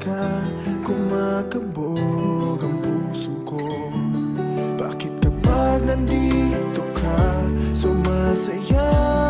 ka kumakabog ang puso ko? Bakit kapag nandito ka sumasaya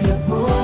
Lạc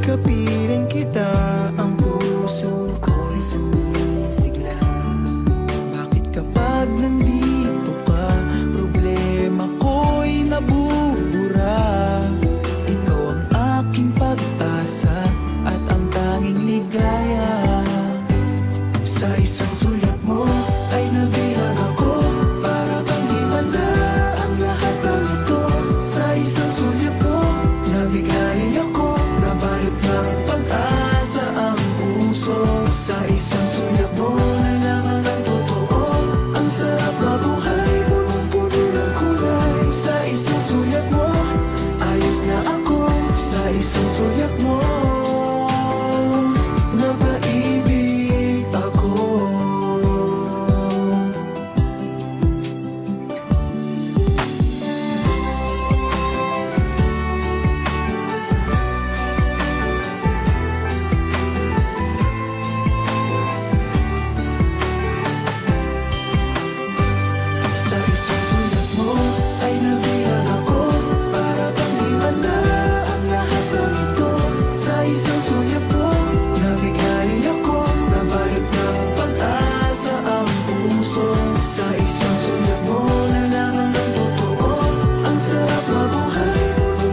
Pagkapiling kita ang puso ko'y sumisigla. Bakit kapag nandito ka, problema ko'y nabubura? Ikaw ang aking pag-asa at ang tanging ligaya. Sa isang sulit Sa isang sulat mo. Nalaman ang totoo Ang sarap mabuhay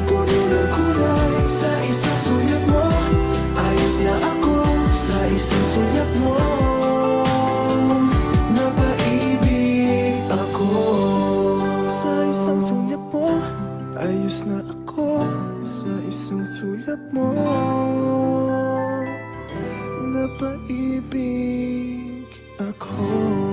Puno ng kulay Sa isang mo Ayos na ako Sa isang sulat mo Napaibig ako Sa isang mo Ayos na ako. Sa isang sulat mo. Napaibig ako.